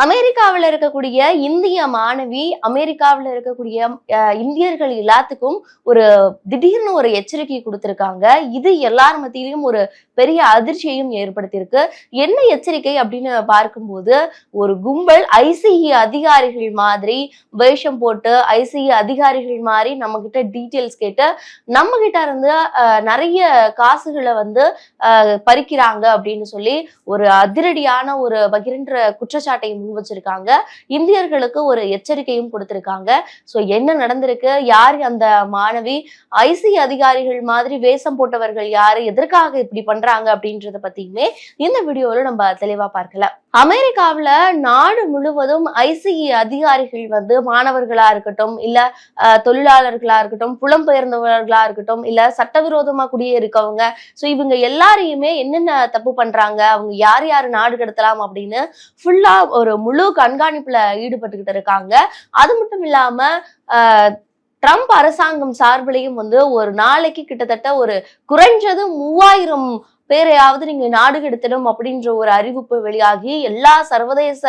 அமெரிக்காவில் இருக்கக்கூடிய இந்திய மாணவி அமெரிக்காவில் இருக்கக்கூடிய இந்தியர்கள் எல்லாத்துக்கும் ஒரு திடீர்னு ஒரு எச்சரிக்கை கொடுத்திருக்காங்க. இது எல்லார் மத்தியிலையும் ஒரு பெரிய அதிர்ச்சியையும் ஏற்படுத்தியிருக்கு. என்ன எச்சரிக்கை அப்படின்னு பார்க்கும்போது ஒரு கும்பல் ஐசிஇ அதிகாரிகள் மாதிரி வேஷம் போட்டு ஐசிஇ அதிகாரிகள் மாதிரி நம்ம கிட்ட டீட்டெயில்ஸ் கேட்டு நம்ம கிட்ட இருந்து அஹ், நிறைய காசுகளை வந்து பறிக்கிறாங்க அப்படின்னு சொல்லி ஒரு அதிரடியான ஒரு பகிரன்ற குற்றச்சாட்டை முன் வச்சிருக்காங்க இந்தியர்களுக்கு ஒரு எச்சரிக்கையும் கொடுத்திருக்காங்க. சோ என்ன நடந்திருக்கு? யார் அந்த மாணவி? ஐசி அதிகாரிகள் மாதிரி வேஷம் போட்டவர்கள் யாரு? எதற்காக இப்படி பண்றாங்க அப்படின்றத பத்தியுமே இந்த வீடியோல நம்ம தெளிவா பார்க்கலாம். அமெரிக்காவில் நாடு முழுவதும் ஐசிஇ அதிகாரிகள் வந்து மாணவர்களா இருக்கட்டும் இல்ல அஹ், தொழிலாளர்களா இருக்கட்டும் புலம்பெயர்ந்தவர்களா இருக்கட்டும் இல்ல சட்டவிரோதமா குடியேறிக்கவங்க சோ இவங்க எல்லாரையுமே என்னென்ன தப்பு பண்றாங்க அவங்க யார் யார் நாடு கடத்தலாம் அப்படின்னு ஃபுல்லா ஒரு முழு கண்காணிப்புல ஈடுபட்டுக்கிட்டு இருக்காங்க. அது மட்டும் இல்லாம ஆஹ், ட்ரம்ப் அரசாங்கம் சார்பிலையும் வந்து ஒரு நாளைக்கு கிட்டத்தட்ட ஒரு குறைஞ்சது மூவாயிரம் பேரையாவது நீங்க நாடு கடத்தணும் அப்படின்ற ஒரு அறிவிப்பு வெளியாகி எல்லா சர்வதேச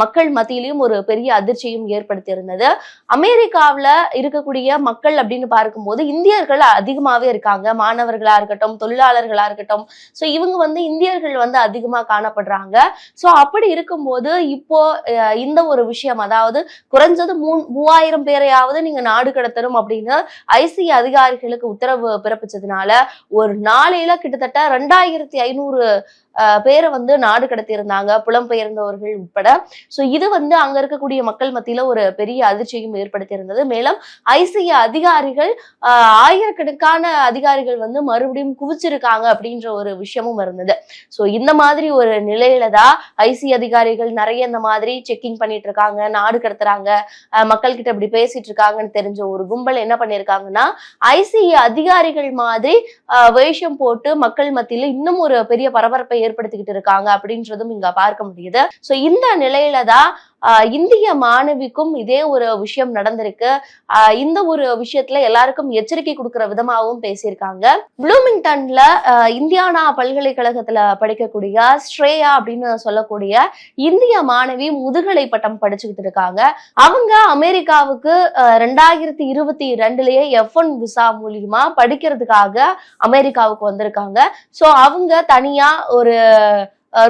மக்கள் மத்தியிலையும் ஒரு பெரிய அதிர்ச்சியும் ஏற்படுத்தி இருந்தது அமெரிக்காவுல இருக்கக்கூடிய மக்கள் அப்படின்னு பார்க்கும்போது இந்தியர்கள் அதிகமாவே இருக்காங்க. மாணவர்களா இருக்கட்டும் தொழிலாளர்களா இருக்கட்டும். சோ இவங்க வந்து இந்தியர்கள் வந்து அதிகமா காணப்படுறாங்க. சோ அப்படி இருக்கும்போது இப்போ இந்த ஒரு விஷயம் அதாவது குறைஞ்சது மூ மூவாயிரம் பேரையாவது நீங்க நாடு கடத்தணும் அப்படின்னு ஐசி அதிகாரிகளுக்கு உத்தரவு பிறப்பிச்சதுனால ஒரு நாளையில கிட்டத்தட்ட ரெண்டாயிரத்தி ஐநூறு பேரை வந்து நாடு கடத்தி இருந்தாங்க புலம்பெயர்ந்தவர்கள் உட்பட. சோ இது வந்து அங்க இருக்கக்கூடிய மக்கள் மத்தியில ஒரு பெரிய அதிர்ச்சியும் ஏற்படுத்தி இருந்தது மேலும் ஐசிஐ அதிகாரிகள் ஆஹ், ஆயிரக்கணக்கான அதிகாரிகள் வந்து மறுபடியும் குவிச்சிருக்காங்க அப்படின்ற ஒரு விஷயமும் இருந்தது. ஸோ இந்த மாதிரி ஒரு நிலையில தான் ஐசி அதிகாரிகள் நிறைய இந்த மாதிரி செக்கிங் பண்ணிட்டு இருக்காங்க நாடு கடத்துறாங்க மக்கள் கிட்ட இப்படி பேசிட்டு இருக்காங்கன்னு தெரிஞ்ச ஒரு கும்பல் என்ன பண்ணிருக்காங்கன்னா ஐசிஐ அதிகாரிகள் மாதிரி ஆஹ், வேஷம் போட்டு மக்கள் மத்தியில இன்னும் ஒரு பெரிய பரபரப்பை ஏற்படுத்திக்கிட்டு இருக்காங்க அப்படின்றதும் இங்க பார்க்க முடியுது. சோ இந்த நிலையில தான் இந்திய மாணவிக்கும் இதே ஒரு விஷயம் நடந்திருக்கு. இந்த ஒரு விஷயத்துல எல்லாருக்கும் எச்சரிக்கை கொடுக்கிற விதமாகவும் பேசியிருக்காங்க. ப்ளூமிங்டன்ல இந்தியானா பல்கலைக்கழகத்துல படிக்கக்கூடிய ஸ்ரேயா அப்படின்னு சொல்லக்கூடிய இந்திய மாணவி முதுகலை பட்டம் படிச்சுக்கிட்டு இருக்காங்க. அவங்க அமெரிக்காவுக்கு ஆஹ், ரெண்டாயிரத்தி இருபத்தி ரெண்டுலயே எஃப் ஒன் விசா மூலியமா படிக்கிறதுக்காக அமெரிக்காவுக்கு வந்திருக்காங்க. சோ அவங்க தனியா ஒரு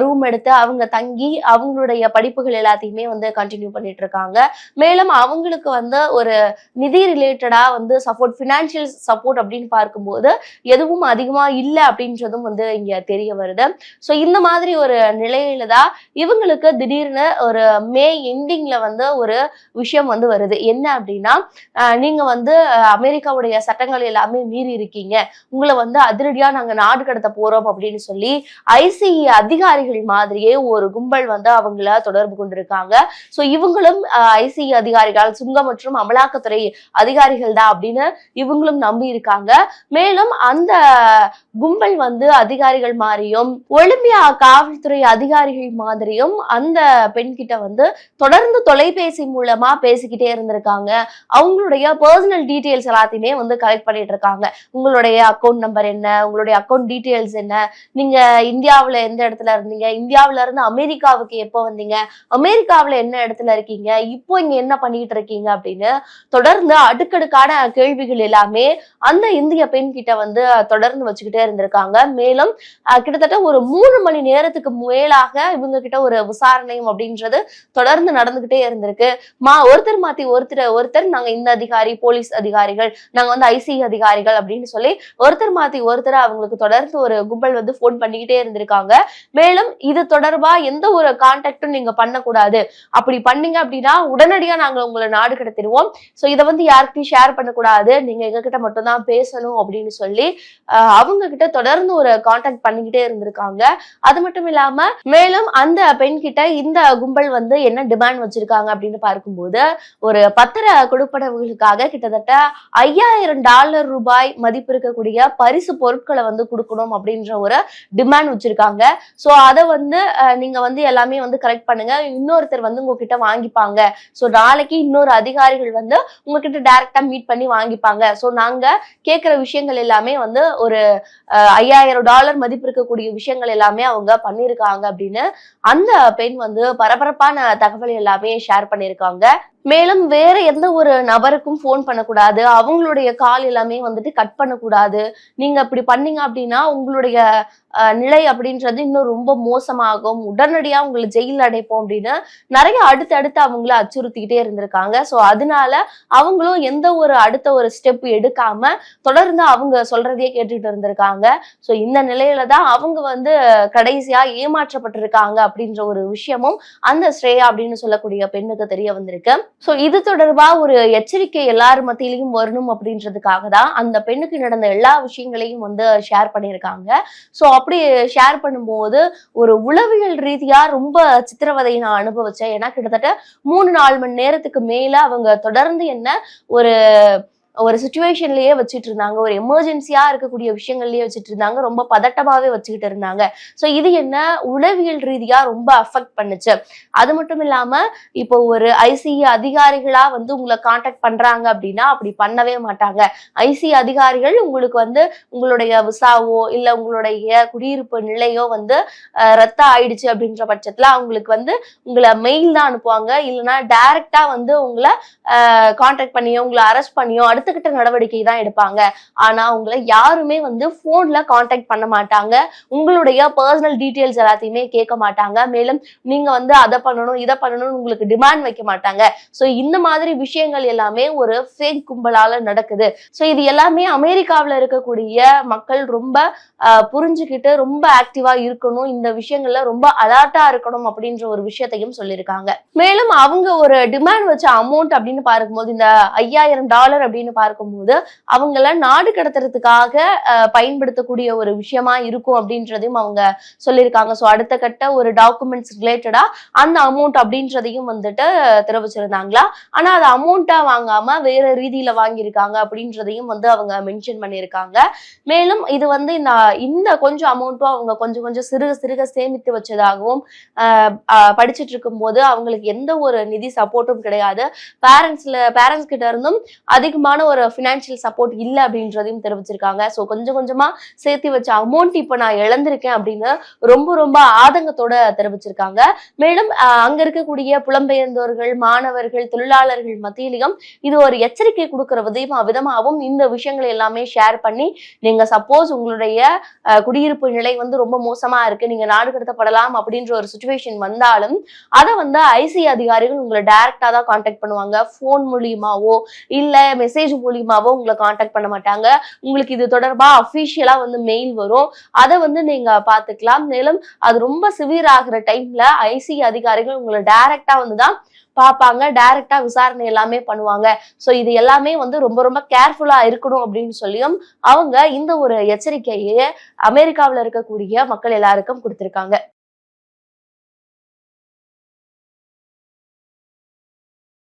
ரூம் எடுத்து அவங்க தங்கி அவங்களுடைய படிப்புகள் எல்லாத்தையுமே வந்து கண்டினியூ பண்ணிட்டு இருக்காங்க. மேலும் அவங்களுக்கு வந்து ஒரு நிதி ரிலேட்டடா வந்து சப்போர்ட் ஃபினான்ஷியல் சப்போர்ட் அப்படின்னு பார்க்கும்போது எதுவும் அதிகமா இல்லை அப்படின்றதும் வந்து இங்க தெரிய வருது. ஸோ இந்த மாதிரி ஒரு நிலையில தான் இவங்களுக்கு திடீர்னு ஒரு மே எண்டிங்ல வந்து ஒரு விஷயம் வந்து வருது. என்ன அப்படின்னா ஆஹ் நீங்க வந்து அமெரிக்காவுடைய சட்டங்கள் எல்லாமே மீறி இருக்கீங்க. உங்களை வந்து அதிரடியா நாங்க நாடு கடத்த போறோம் அப்படின்னு சொல்லி ஐசிஇ அதிகாரி அதிகாரிகள் மாதிரியே ஒரு கும்பல் வந்து அவங்கள தொடர்பு கொண்டிருக்காங்க. சோ இவங்களும் ஐசி அதிகாரிகள் சுங்கம் மற்றும் அமலாக்கத்துறை அதிகாரிகள் தான் அப்படின்னு இவங்களும் நம்பி இருக்காங்க. மேலும் அந்த கும்பல் வந்து அதிகாரிகள் மாதிரியும் ஒலிம்பியா காவல்துறை அதிகாரிகள் மாதிரியும் அந்த பெண் கிட்ட வந்து தொடர்ந்து தொலைபேசி மூலமா பேசிக்கிட்டே இருந்திருக்காங்க. அவங்களுடைய பர்சனல் டீட்டெயில்ஸ் எல்லாத்தையுமே வந்து கலெக்ட் பண்ணிட்டு இருக்காங்க. உங்களுடைய அக்கௌண்ட் நம்பர் என்ன? உங்களுடைய அக்கௌண்ட் டீட்டெயில்ஸ் என்ன? நீங்க இந்தியாவில் எந்த இடத்துல இருந்து வந்தீங்க? இந்தியாவில இருந்து அமெரிக்காவுக்கு எப்போ வந்தீங்க? அமெரிக்காவுல என்ன இடத்துல இருக்கீங்க? இப்போ இங்க என்ன பண்ணிட்டு இருக்கீங்க அப்படின்னு தொடர்ந்து அடுக்கடுக்கான கேள்விகள் எல்லாமே அந்த இந்திய பெண் கிட்ட வந்து தொடர்ந்து வச்சுக்கிட்டே இருந்திருக்காங்க. மேலும் கிட்டத்தட்ட ஒரு மூணு மணி நேரத்துக்கு மேலாக இவங்க கிட்ட ஒரு விசாரணையும் அப்படின்றது தொடர்ந்து நடந்துகிட்டே இருந்திருக்கு. மா ஒருத்தர் மாத்தி ஒருத்தர் ஒருத்தர் நாங்க இந்த அதிகாரி போலீஸ் அதிகாரிகள் நாங்க வந்து ஐசி அதிகாரிகள் அப்படின்னு சொல்லி ஒருத்தர் மாத்தி ஒருத்தர் அவங்களுக்கு தொடர்ந்து ஒரு கும்பல் வந்து போன் பண்ணிக்கிட்டே இருந்திருக்காங்க. மேலும் இது தொடர்பா எந்த ஒரு கான்டாக்டும் நீங்க பண்ணக்கூடாது. அப்படி பண்ணீங்க அப்படின்னா உடனடியா நாங்க உங்களை நாடு கடத்திடுவோம். சோ இதை வந்து யார்கிட்டயும் ஷேர் பண்ணக்கூடாது. நீங்க எங்க கிட்ட பேசணும் அப்படின்னு சொல்லி அவங்க கிட்ட தொடர்ந்து ஒரு கான்டாக்ட் பண்ணிக்கிட்டே இருந்திருக்காங்க. அது மட்டும் இல்லாம மேலும் அந்த பெண் கிட்ட இந்த கும்பல் வந்து என்ன டிமாண்ட் வச்சிருக்காங்க அப்படின்னு பார்க்கும்போது ஒரு பத்திர கொடுப்பனவுகளுக்காக கிட்டத்தட்ட ஐயாயிரம் டாலர் ரூபாய் மதிப்பு இருக்கக்கூடிய பரிசு பொருட்களை வந்து கொடுக்கணும் அப்படின்ற ஒரு டிமாண்ட் வச்சிருக்காங்க. சோ அதை வந்து நீங்க வந்து எல்லாமே வந்து கரெக்ட் பண்ணுங்க. இன்னொருத்தர் வந்து உங்ககிட்ட வாங்கிப்பாங்க. ஸோ நாளைக்கு இன்னொரு அதிகாரிகள் வந்து உங்ககிட்ட டைரக்டா மீட் பண்ணி வாங்கிப்பாங்க. ஸோ நாங்க கேட்கிற விஷயங்கள் எல்லாமே வந்து ஒரு ஐயாயிரம் டாலர் மதிப்பு இருக்கக்கூடிய விஷயங்கள் எல்லாமே அவங்க பண்ணியிருக்காங்க அப்படின்னு அந்த பெண் வந்து பரபரப்பான தகவல் எல்லாமே ஷேர் பண்ணியிருக்காங்க மேலும் வேற எந்த ஒரு நபருக்கும் ஃபோன் பண்ணக்கூடாது. அவங்களுடைய கால் எல்லாமே வந்துட்டு கட் பண்ணக்கூடாது. நீங்க இப்படி பண்ணீங்க அப்படின்னா உங்களுடைய நிலை அப்படின்றது இன்னும் ரொம்ப மோசமாகும். உடனடியா உங்களை ஜெயில அடைப்போம் அப்படின்னு நிறைய அடுத்தடுத்து அவங்கள அச்சுறுத்திக்கிட்டே இருந்திருக்காங்க. ஸோ அதனால அவங்களும் எந்த ஒரு அடுத்த ஒரு ஸ்டெப் எடுக்காம தொடர்ந்து அவங்க சொல்றதையே கேட்டுட்டு இருந்திருக்காங்க. ஸோ இந்த நிலையில தான் அவங்க வந்து கடைசியா ஏமாற்றப்பட்டிருக்காங்க அப்படின்ற ஒரு விஷயமும் அந்த ஸ்ரேயா அப்படின்னு சொல்லக்கூடிய பெண்ணுக்கு தெரிய வந்திருக்கு. ஸோ இது தொடர்பாக ஒரு எச்சரிக்கை எல்லார் மத்தியிலையும் வரணும் அப்படின்றதுக்காக தான் அந்த பெண்ணுக்கு நடந்த எல்லா விஷயங்களையும் வந்து ஷேர் பண்ணியிருக்காங்க. ஸோ அப்படி ஷேர் பண்ணும்போது ஒரு உளவியல் ரீதியாக ரொம்ப சித்திரவதையை நான் அனுபவிச்சேன். ஏன்னா கிட்டத்தட்ட மூணு நாலு மணி நேரத்துக்கு மேலே அவங்க தொடர்ந்து என்ன ஒரு ஒரு சுச்சுவேஷன்லயே வச்சுட்டு இருந்தாங்க ஒரு எமர்ஜென்சியா இருக்கக்கூடிய விஷயங்கள்லயே வச்சுட்டு இருந்தாங்க ரொம்ப பதட்டமாவே வச்சுக்கிட்டு இருந்தாங்க. ஸோ இது என்ன? உளவியல் ரீதியா ரொம்ப அஃபெக்ட் பண்ணுச்சு. அது மட்டும் இல்லாம இப்போ ஒரு ஐசிஇ அதிகாரிகளா வந்து உங்களை காண்டாக்ட் பண்றாங்க அப்படின்னா அப்படி பண்ணவே மாட்டாங்க. ஐசி அதிகாரிகள் உங்களுக்கு வந்து உங்களுடைய விசாவோ இல்ல உங்களுடைய குடியிருப்பு நிலையோ வந்து ரத்த ஆயிடுச்சு அப்படின்ற பட்சத்துல அவங்களுக்கு வந்து உங்களை மெயில் தான் அனுப்புவாங்க. இல்லைன்னா டைரக்டா வந்து உங்களை காண்டாக்ட் பண்ணியோ உங்களை அரெஸ்ட் பண்ணியோ அடுத்த கட்ட நடவடிக்கை தான் எடுப்பாங்க. ஆனா உங்களை யாருமே வந்து போன்ல காண்டாக்ட் பண்ண மாட்டாங்க. உங்களுடைய பர்சனல் டீட்டெயில்ஸ் எல்லாத்தையுமே கேட்க மாட்டாங்க. மேலும் நீங்க வந்து அதை பண்ணணும் இதை பண்ணணும்னு உங்களுக்கு டிமாண்ட் வைக்க மாட்டாங்க. ஸோ இந்த மாதிரி விஷயங்கள் எல்லாமே ஒரு ஃபேக் கும்பலால நடக்குது. ஸோ இது எல்லாமே அமெரிக்காவில் இருக்கக்கூடிய மக்கள் ரொம்ப ஆஹ், புரிஞ்சுக்கிட்டு ரொம்ப ஆக்டிவா இருக்கணும். இந்த விஷயங்கள்ல ரொம்ப அலர்ட்டா இருக்கணும் அப்படின்ற ஒரு விஷயத்தையும் சொல்லியிருக்காங்க. மேலும் அவங்க ஒரு டிமாண்ட் வச்ச அமௌண்ட் அப்படின்னு பார்க்கும்போது இந்த ஐயாயிரம் டாலர் அப்படின்னு பார்க்கும்போது அவங்கள நாடு கடத்துறதுக்காக பயன்படுத்தக்கூடிய ஒரு விஷயமா இருக்கும் அப்படின்றதையும் அவங்க சொல்லியிருக்காங்க. ஸோ அடுத்த கட்ட ஒரு டாக்குமெண்ட்ஸ் ரிலேட்டடா அந்த அமௌண்ட் அப்படின்றதையும் வந்துட்டு தெரிவிச்சிருந்தாங்களா? ஆனா அது அமௌண்ட்டா வாங்காம வேற ரீதியில வாங்கியிருக்காங்க அப்படின்றதையும் வந்து அவங்க மென்ஷன் பண்ணியிருக்காங்க. மேலும் இது வந்து இந்த இந்த கொஞ்சம் அமௌண்ட்டும் அவங்க கொஞ்சம் கொஞ்சம் சிறுக சிறுக சேமித்து வச்சதாகவும் ஆஹ் ஆஹ் படிச்சிட்டு இருக்கும்போது அவங்களுக்கு எந்த ஒரு நிதி சப்போர்ட்டும் கிடையாது. பேரண்ட்ஸ்ல பேரண்ட்ஸ் கிட்ட இருந்தும் அதிகமான ஒரு ஃபினான்ஷியல் சப்போர்ட் இல்லை அப்படின்றதையும் தெரிவிச்சிருக்காங்க. ஸோ கொஞ்சம் கொஞ்சமா சேர்த்து வச்ச அமௌண்ட் இப்போ நான் இழந்திருக்கேன் அப்படின்னு ரொம்ப ரொம்ப ஆதங்கத்தோட தெரிவிச்சிருக்காங்க. மேலும் அங்க இருக்கக்கூடிய புலம்பெயர்ந்தோர்கள் மாணவர்கள் தொழிலாளர்கள் மத்தியிலையும் இது ஒரு எச்சரிக்கை கொடுக்கிற விதமா விதமாகவும் இந்த விஷயங்களை எல்லாமே ஷேர் பண்ணி நீங்க சப்போஸ் உங்களுடைய குடியிருப்பு நிலை வந்து ரொம்ப மோசமா இருக்கு நீங்க நாடு கடத்தப்படலாம் அப்படின்ற ஒரு சுச்சுவேஷன் வந்தாலும் அதை வந்து ஐசி அதிகாரிகள் உங்களை டைரக்டா தான் காண்டாக்ட் பண்ணுவாங்க. ஃபோன் மூலியமாவோ இல்ல மெசேஜ் மூலியமாவோ உங்களை காண்டாக்ட் பண்ண மாட்டாங்க. உங்களுக்கு இது தொடர்பா அஃபிஷியலா வந்து மெயில் வரும். அதை வந்து நீங்க பாத்துக்கலாம் மேலும் அது ரொம்ப சிவியர் ஆகுற டைம்ல ஐசி அதிகாரிகள் உங்களை டைரக்டா வந்து தான் பார்ப்பாங்க. டைரக்டா விசாரணை எல்லாமே பண்ணுவாங்க. ஸோ இது எல்லாமே வந்து ரொம்ப ரொம்ப கேர்ஃபுல்லா இருக்கணும் அப்படின்னு சொல்லியும் அவங்க இந்த ஒரு எச்சரிக்கையை அமெரிக்காவில் இருக்கக்கூடிய மக்கள் எல்லாருக்கும் கொடுத்திருக்காங்க.